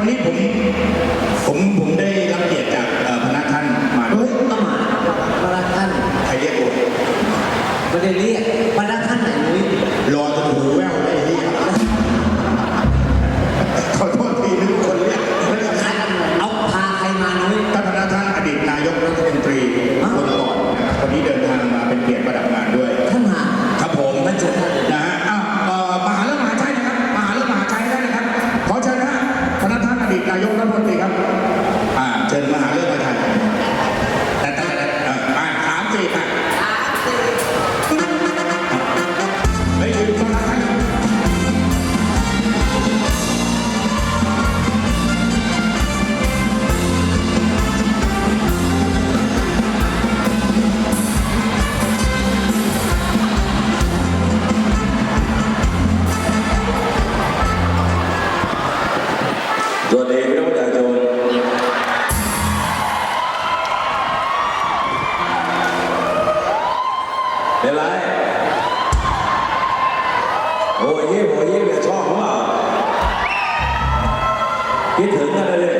วันนี้ผมผมผม cayó una botella โยนเองไม่ต้องอยากโยนเป็นไรโอ้ยเย่โอ้ยเย่ยบชอบเขาเปล่าคิดถึงกันเลย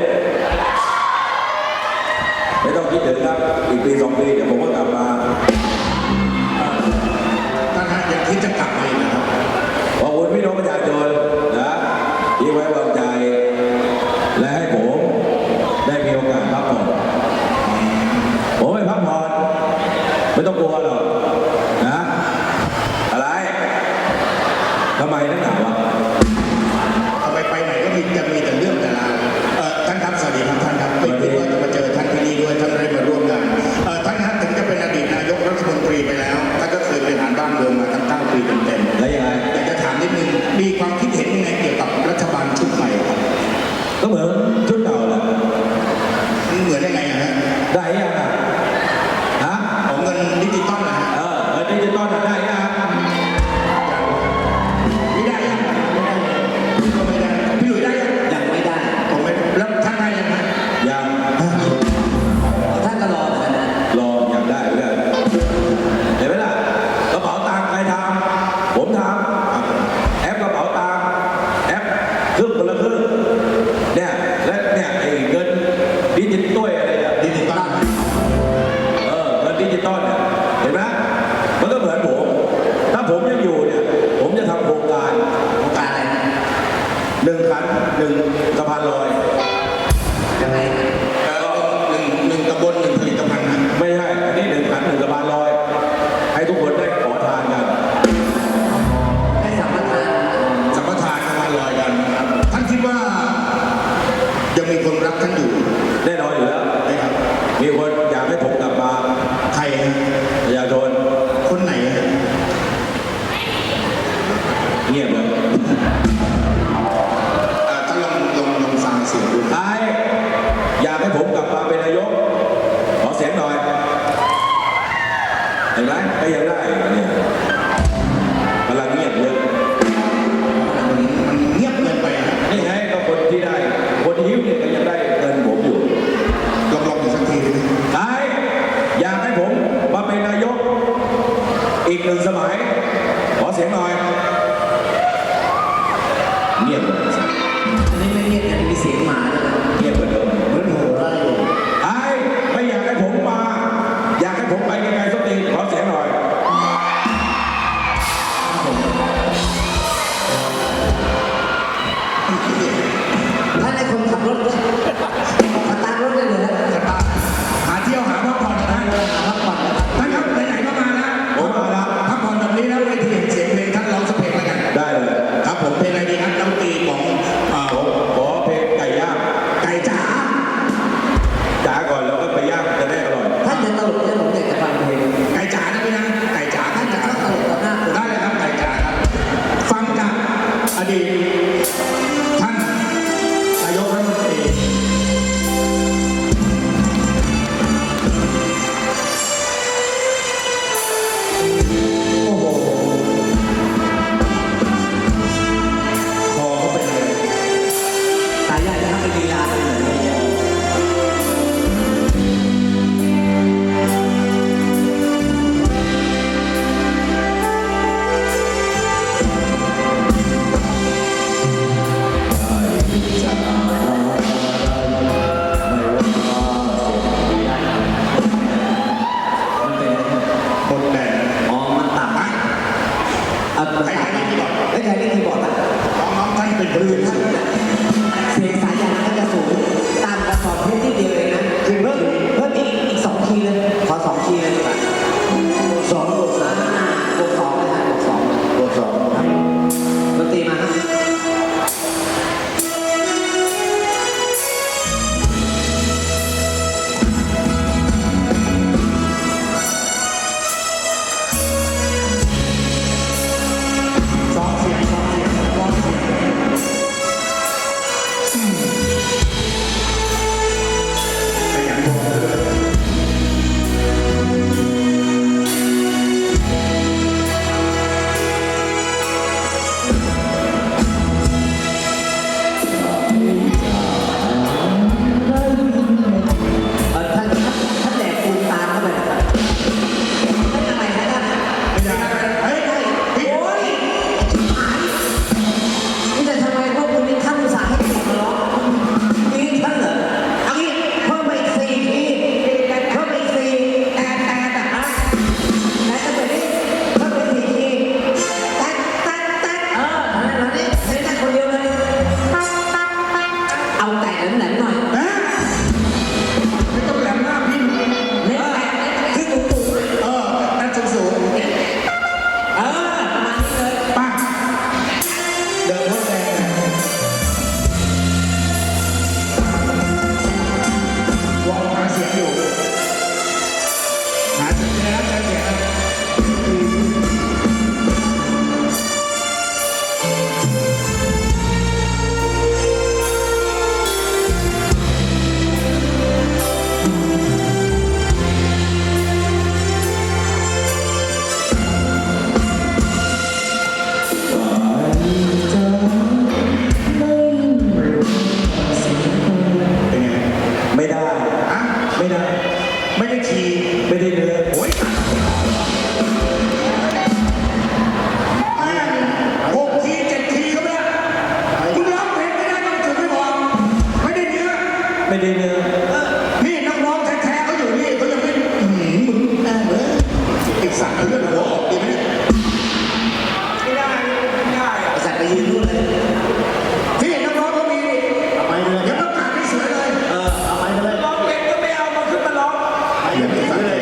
ไม่ต้องคิดถึงครับ อีกปีสองปีเดี๋ยวผมก็กลับมา ได้ยังอะฮะของเงินดิจิตอลนะเออเงินดิจิตอลน่ะได้ยังไม่ได้ยังพี่ก็ไม่ได้พี่หลุยได้ยังยังไม่ได้ผมไม่แล้วท่านได้ยังยังท่านก็รอสันนะรอยังได้เหมือนกันเห็นไหมล่ะกระเป๋าตังค์ใครทำผมทำแอปกระเป๋าตังค์แอปครึ่งคนละครึ่งเนี่ยและเนี่ยไอ้เงิน ยังอยู่แน่นอนอยู่แล้วนะครับมีคนอยากให้ผมกลับมาใครฮะประชาชนคนไหนฮะเงียบเลยอาท่าลองลองลองฟังเสียงดูไอ้อยากให้ผมกลับมาเป็นนายกขอเสียงหน่อยเห็ไหมก็ยังได้ allá. ไม่ได้ อ